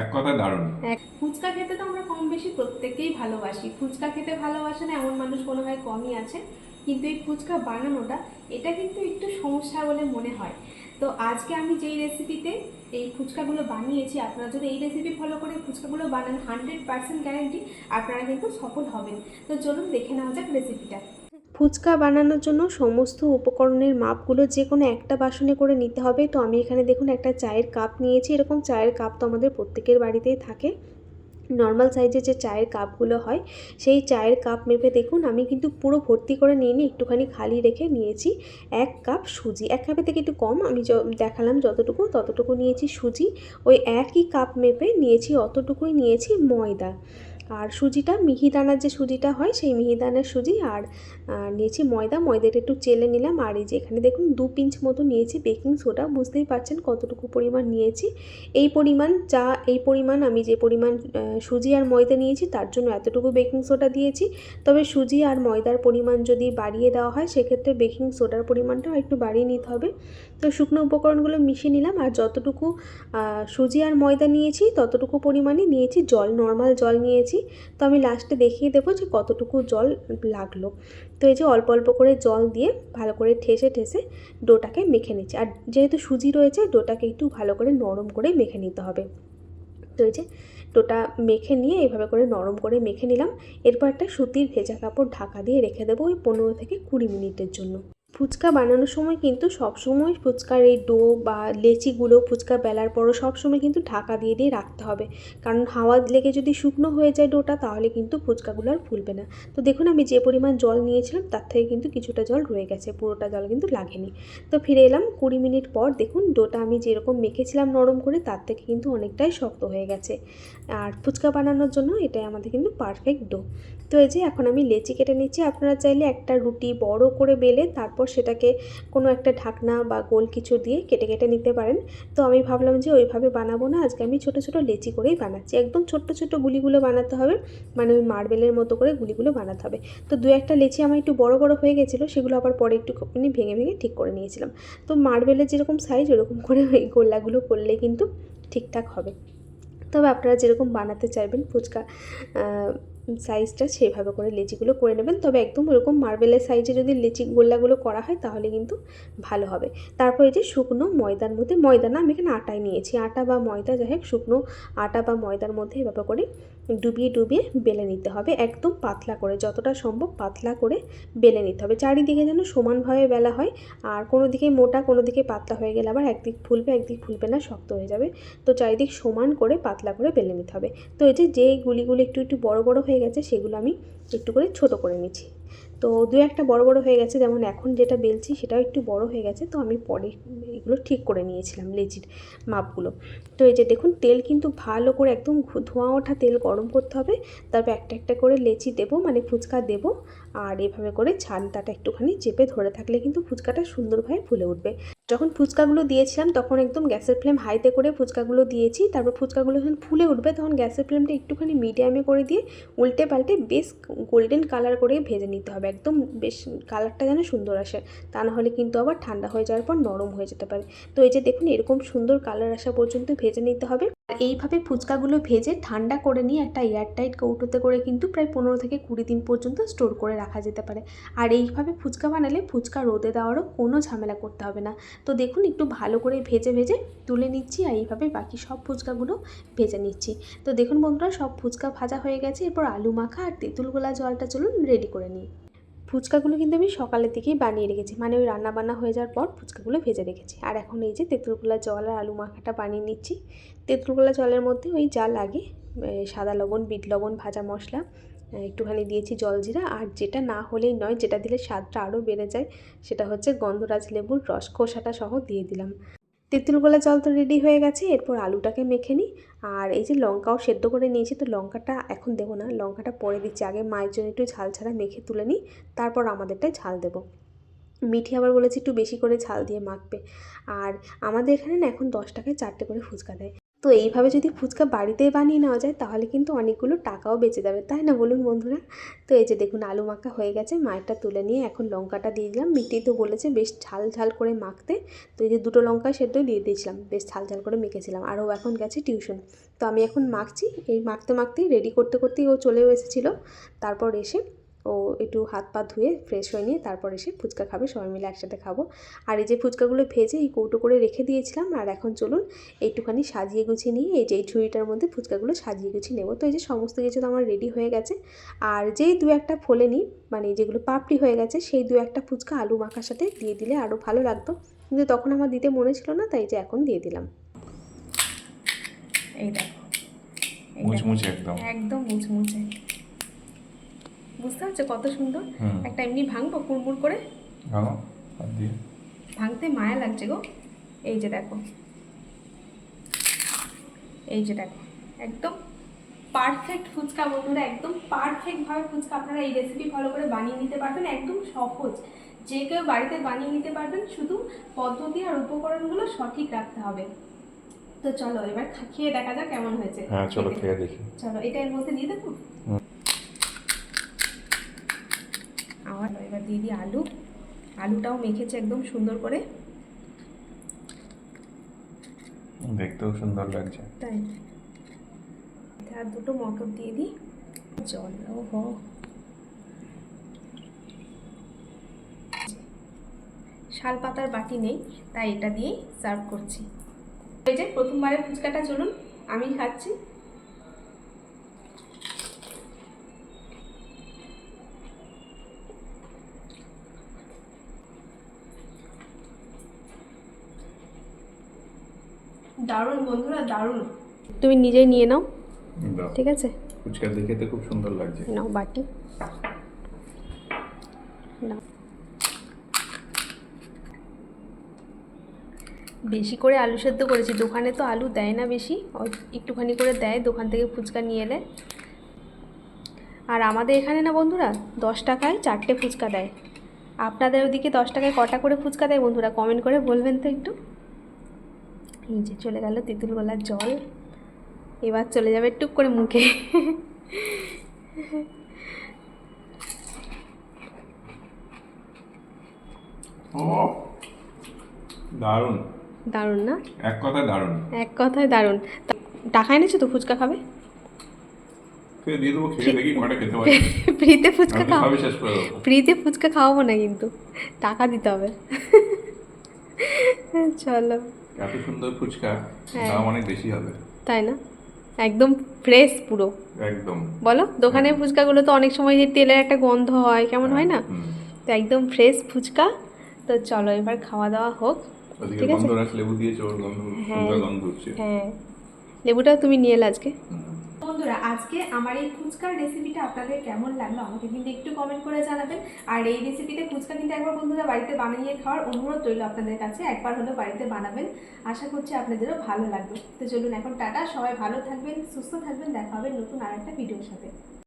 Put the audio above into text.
এক কথা দারুণ। ফুচকা খেতে তো আমরা কম বেশি প্রত্যেকেই ভালোবাসি। ফুচকা খেতে ভালোবাসে না এমন মানুষ মনে হয় কমই আছে। কিন্তু এই ফুচকা বানানোটা, এটা কিন্তু একটু সমস্যা বলে মনে হয়। তো আজকে আমি যেই রেসিপিতে এই ফুচকাগুলো বানিয়েছি, আপনারা যদি এই রেসিপি ফলো করে ফুচকাগুলো বানান হান্ড্রেড পার্সেন্ট গ্যারান্টি আপনারা কিন্তু সফল হবেন। তো চলুন দেখে নেওয়া যাক রেসিপিটা ফুচকা বানানোর জন্য সমস্ত উপকরণের মাপগুলো যে কোনো একটা বাসনে করে নিতে হবে। তো আমি এখানে দেখুন একটা চায়ের কাপ নিয়েছি। এরকম চায়ের কাপ তো আমাদের প্রত্যেকের বাড়িতেই থাকে। নর্মাল সাইজের যে চায়ের কাপগুলো হয়, সেই চায়ের কাপ মেপে দেখুন আমি কিন্তু পুরো ভর্তি করে নিয়ে নিই একটুখানি খালি রেখে নিয়েছি এক কাপ সুজি। এক কাপের থেকে একটু কম আমি দেখালাম যতটুকু, ততটুকু নিয়েছি সুজি। ওই একই কাপ মেপে নিয়েছি, অতটুকুই নিয়েছি ময়দা। আর সুজিটা, মিহিদানার যে সুজিটা হয়, সেই মিহিদানার সুজি আর নিয়েছি ময়দা। ময়দাটা একটু চেলে নিলাম। আর এই যে এখানে দেখুন, দু পিঞ্চ মতো নিয়েছি বেকিং সোডা। বুঝতেই পারছেন কতটুকু পরিমাণ নিয়েছি। এই পরিমাণ যা, এই পরিমাণ আমি যে পরিমাণ সুজি আর ময়দা নিয়েছি, তার জন্য এতটুকু বেকিং সোডা দিয়েছি। তবে সুজি আর ময়দার পরিমাণ যদি বাড়িয়ে দেওয়া হয়, সেক্ষেত্রে বেকিং সোডার পরিমাণটাও একটু বাড়িয়ে নিতে হবে। তো শুকনো উপকরণগুলো মিশিয়ে নিলাম। আর যতটুকু সুজি আর ময়দা নিয়েছি, ততটুকু পরিমাণে নিয়েছি। জল, নর্মাল জল নিয়েছি। তো আমি লাস্টে দেখিয়ে দেবো যে কতটুকু জল লাগল। তো এই যে অল্প অল্প করে জল দিয়ে ভালো করে ঠেসে ঠেসে ডোটাকে মেখে নিচ্ছি। আর যেহেতু সুজি রয়েছে, ডোটাকে একটু ভালো করে নরম করে মেখে নিতে হবে। তো এই যে ডোটা মেখে নিয়ে এভাবে করে নরম করে মেখে নিলাম। এরপর একটা সুতির ভেজা কাপড় ঢাকা দিয়ে রেখে দেবো ওই পনেরো থেকে কুড়ি মিনিটের জন্য। ফুচকা বানানোর সময় কিন্তু সবসময় ফুচকার এই ডো বা লেচিগুলো ফুচকা বেলার পরও সবসময় কিন্তু ঢাকা দিয়ে দিয়ে রাখতে হবে। কারণ হাওয়া লেগে যদি শুকনো হয়ে যায় ডোটা, তাহলে কিন্তু ফুচকাগুলো আর ফুলবে না। তো দেখুন আমি যে পরিমাণ জল নিয়েছিলাম, তার থেকে কিন্তু কিছুটা জল রয়ে গেছে, পুরোটা জল কিন্তু লাগেনি। তো ফিরে এলাম কুড়ি মিনিট পর, দেখুন ডোটা আমি যেরকম মেখেছিলাম নরম করে, তার থেকে কিন্তু অনেকটাই শক্ত হয়ে গেছে। আর ফুচকা বানানোর জন্য এটাই আমাদের কিন্তু পারফেক্ট ডো। তো এই যে এখন আমি লেচি কেটে নিচ্ছি, আপনারা চাইলে একটা রুটি বড় করে বেলে তারপর সেটাকে কোনো একটা ঢাকনা বা গোল কিছু দিয়ে কেটে কেটে নিতে পারেন। তো আমি ভাবলাম যে ওইভাবে বানাবো না। আজকে আমি ছোটো ছোটো লেচি করেই বানাচ্ছি। একদম ছোট্ট ছোট্ট গুলিগুলো বানাতে হবে। মানে ওই মার্বেলের মতো করে গুলিগুলো বানাতে হবে। তো দু একটা লেচি আমার একটু বড় বড় হয়ে গেছিল। সেগুলো আবার পরে একটু ভেঙে ভেঙে ঠিক করে নিয়েছিলাম। তো মার্বেলের যেরকম সাইজ ওরকম করে ওই গোল্লাগুলো করলে কিন্তু ঠিকঠাক হবে। তবে আপনারা যেরকম বানাতে চাইবেন ফুচকা সাইজটা সেভাবে করে লিচিগুলো করে নেবেন। তবে একদম ওরকম মার্বেলের সাইজে যদি লিচি গোল্লাগুলো করা হয় তাহলে কিন্তু ভালো হবে। তারপর এই যে শুকনো ময়দার মধ্যে, ময়দা না আমি এখানে আটাই নিয়েছি। আটা বা ময়দা যাই হোক, শুকনো আটা বা ময়দার মধ্যে এভাবে করে ডুবিয়ে ডুবিয়ে বেলে নিতে হবে, একদম পাতলা করে, যতটা সম্ভব পাতলা করে বেলে নিতে হবে। চারিদিকে যেন সমানভাবে বেলা হয়, আর কোনো দিকে মোটা, কোনো দিকে পাতলা হয়ে গেলে আবার একদিক ফুলবে একদিক ফুলবে না, শক্ত হয়ে যাবে। তো চারিদিক সমান করে পাতলা করে বেলে নিতে হবে। তো এই যে যে গুলিগুলো একটু একটু বড় বড় হয়ে গেছে, সেগুলো আমি একটু করে ছোট করে নিচ্ছি। তো দু একটা বড় বড় হয়ে গেছে, যেমন এখন যেটা বেলছি সেটাও একটু বড় হয়ে গেছে, তো আমি পরে এগুলো ঠিক করে নিয়েছিলাম, লেচির মাপগুলো। তো এই যে দেখুন, তেল কিন্তু ভালো করে একদম ধোঁয়া ওঠা তেল গরম করতে হবে, তারপর একটা একটা করে লেচি দেবো মানে ফুচকা দেবো, আর এভাবে করে ছানটাটা একটুখানি চেপে ধরে থাকলে কিন্তু ফুচকাটা সুন্দরভাবে ফুলে উঠবে। যখন ফুচকাগুলো দিয়েছিলাম, তখন একদম গ্যাসের ফ্লেম হাইতে করে ফুচকাগুলো দিয়েছি। তারপর ফুচকাগুলো যখন ফুলে উঠবে, তখন গ্যাসের ফ্লেমটা একটুখানি মিডিয়ামে করে দিয়ে উল্টে পাল্টে বেশ গোল্ডেন কালার করে ভেজে নিতে হবে। একদম বেশ কালারটা যেন সুন্দর আসে, তা নাহলে কিন্তু আবার ঠান্ডা হয়ে যাওয়ার পর নরম হয়ে যেতে পারে। তো এই যে দেখুন, এরকম সুন্দর কালার আসা পর্যন্ত ভেজে নিতে হবে। এইভাবে ফুচকাগুলো ভেজে ঠান্ডা করে নিয়ে একটা এয়ারটাইট কৌটোতে করে কিন্তু প্রায় পনেরো থেকে কুড়ি দিন পর্যন্ত স্টোর করে রাখা যেতে পারে। আর এইভাবে ফুচকা বানালে ফুচকা রোদে দেওয়ারও কোনো ঝামেলা করতে হবে না। তো দেখুন, একটু ভালো করে ভেজে ভেজে তুলে নিচ্ছি আর এইভাবে বাকি সব ফুচকাগুলো ভেজে নিচ্ছি। তো দেখুন বন্ধুরা, সব ফুচকা ভাজা হয়ে গেছে। এরপর আলু মাখা আর তেঁতুল গোলা জলটা চলুন রেডি করে নিই। ফুচকাগুলো কিন্তু আমি সকালের দিকেই বানিয়ে রেখেছি। মানে ওই রান্না বান্না হয়ে যাওয়ার পর ফুচকাগুলো ভেজে রেখেছি। আর এখন এই যে তেঁতুলগুলা জল আর আলু মাখাটা বানিয়ে নিচ্ছি। তেঁতুলগুলা জলের মধ্যে ওই যা লাগে সাদা লবণ, বিট লবণ, ভাজা মশলা একটুখানি দিয়েছি জলজিরা আর যেটা না হলেই নয়, যেটা দিলে স্বাদটা আরও বেড়ে যায়, সেটা হচ্ছে গন্ধরাজ লেবুর রস। খোসাটা সহ দিয়ে দিলাম। তেঁতুল গোলা জল তো রেডি হয়ে গেছে, এরপর আলুটাকে মেখে নিই। আর এই যে লঙ্কাও সেদ্ধ করে নিয়েছি, তো লঙ্কাটা এখন দেবো না, লঙ্কাটা পরে দিচ্ছি। আগে মায়ের জন্য একটু ঝাল ছাড়া মেখে তুলে নিই, তারপর আমাদেরটাই ঝাল দেবো। মিঠি আবার বলেছি একটু বেশি করে ঝাল দিয়ে মাখবে। আর আমাদের এখানে না এখন দশ টাকায় চারটে করে ফুচকা দেয়। তো এইভাবে যদি ফুচকা বাড়িতে বানিয়ে নেওয়া যায়, তাহলে কিন্তু অনেকগুলো টাকাও বেঁচে যাবে। তাই না বলুন বন্ধুরা? তো এই যে দেখুন, আলু মাখা হয়ে গেছে। মায়েরটা তুলে নিয়ে এখন লঙ্কাটা দিয়ে দিলাম। মিটি তো বলেছে বেশ ঝাল ঝাল করে মাখতে। তো এই যে দুটো লঙ্কা সেদ্ধ দিয়ে দিয়েছিলাম। বেশ ঝাল ঝাল করে মেখেছিলাম। আর ও এখন গেছে টিউশন। তো আমি এখন মাখছি। এই মাখতে মাখতেই, রেডি করতে করতেই ও চলেও এসেছিল। তারপর এসে ও একটু হাত পা ধুয়ে ফ্রেশ হয়ে নিয়ে তারপর এসে ফুচকা খাবে সবাই মিলে একসাথে খাব। আর এই যে ফুচকাগুলো ভেজে এই কৌটো করে রেখে দিয়েছিলাম আর এখন চলুন একটুখানি সাজিয়ে গুছিয়ে নিয়ে এই যে এই ঝুড়িটার মধ্যে ফুচকাগুলো সাজিয়ে গুছিয়ে নেব। তো এই যে সমস্ত কিছু তো আমার রেডি হয়ে গেছে। আর যেই দু একটা ফোলেনি মানে যেগুলো পাপড়ি হয়ে গেছে সেই দু একটা ফুচকা আলু মাখার সাথে দিয়ে দিলে আরও ভালো লাগতো। কিন্তু তখন আমার দিতে মনে ছিল না তাই যে এখন দিয়ে দিলাম। এই দেখো। এই দেখো। মুচমুচে একদম। একদম মুচমুচে। বুঝতে পারছ কত সুন্দর। একটা এমনি ভাঙবো কুড়মুড় করে। ভাঙতে মায়া লাগছে গো। এই যে দেখো। এই যে দেখো। একদম পারফেক্ট ফুচকা বন্ধুরা একদম পারফেক্টভাবে ফুচকা। আপনারা এই রেসিপি ফলো করে বানিয়ে নিতে পারবেন একদম সহজ। যে কেউ বাড়িতে বানিয়ে নিতে পারবেন শুধু পদ্ধতি আর উপকরণগুলো সঠিক রাখতে হবে। তো চলো এবার খেয়ে দেখা যাক কেমন হয়েছে। হ্যাঁ চলো খেয়ে দেখি। চলো এটা এর মধ্যে দিয়ে দেবো আবার এবার দিয়ে দিই আলু। আলুটাও মেখেছে একদম সুন্দর করে। দেখতেও সুন্দর লাগছে। তাই। আর দুটো মটর দিয়ে দিই। জল ওহো। শাল পাতার বাটি নেই তাই এটা দিয়েই সার্ভ করছি। এই যে প্রথমবারের ফুচকাটা চলুন। আমি খাচ্ছি। দারুণ বন্ধুরা দারুণ। তুমি নিজেই নিয়ে নাও। ঠিক আছে? ফুচকা দেখে তো খুব সুন্দর লাগছে। নাও বাটি। নাও। বেশি করে আলু সেদ্ধ করেছি। দোকানে তো আলু দেয় না বেশি। একটুখানি করে দেয় দোকান থেকে ফুচকা নিয়ে এলে। আর আমাদের এখানে না বন্ধুরা দশ টাকায় চারটে ফুচকা দেয়। আপনাদের ওদিকে দশ টাকায় কটা করে ফুচকা দেয় বন্ধুরা? কমেন্ট করে বলবেন তো একটু। এই যে চলে গেল তেঁতুল গলার জল। এবার চলে যাবে টুক করে মুখে। দারুণ। দারুণ না? এক কথায় দারুণ। এক কথায় দারুণ। টাকা এনেছো তো ফুচকা খাবে? ফ্রিতে ফুচকা আমি তো খাও সবই শেষ করে দেবো। ফ্রিতে ফুচকা খাওয়াবো না কিন্তু। টাকা দিতে হবে। চলো। এত সুন্দর ফুচকা হ্যাঁ। দাম অনেক বেশি হবে। তাই না? একদম ফ্রেশ পুরো। একদম। বলো? দোকানের ফুচকাগুলো তো অনেক সময় যে তেলের একটা গন্ধ হয় কেমন হয় না? তো একদম ফ্রেশ ফুচকা। তো চলো এবার খাওয়া দাওয়া হোক। ঠিক আছে। লেবু গন্ধ হ্যাঁ। সুন্দর গন্ধ উঠছে হ্যাঁ। লেবুটা তুমি নিয়ে এলে আজকে। বন্ধুরা, আজকে আমার এই ফুচকার রেসিপিটা আপনাদের কেমন লাগল আমাকে কিন্তু একটু কমেন্ট করে জানাবেন। আর এই রেসিপিটা ফুচকা কিন্তু একবার বন্ধুরা বাড়িতে বানিয়ে খাওয়ার অনুরোধ রইল আপনাদের কাছে, একবার হলেও বাড়িতে বানাবেন। আশা করছি আপনাদেরও ভালো লাগবে। তো চলুন এখন টাটা, সবাই ভালো থাকবেন, সুস্থ থাকবেন, দেখা হবে নতুন আর একটা ভিডিওর সাথে।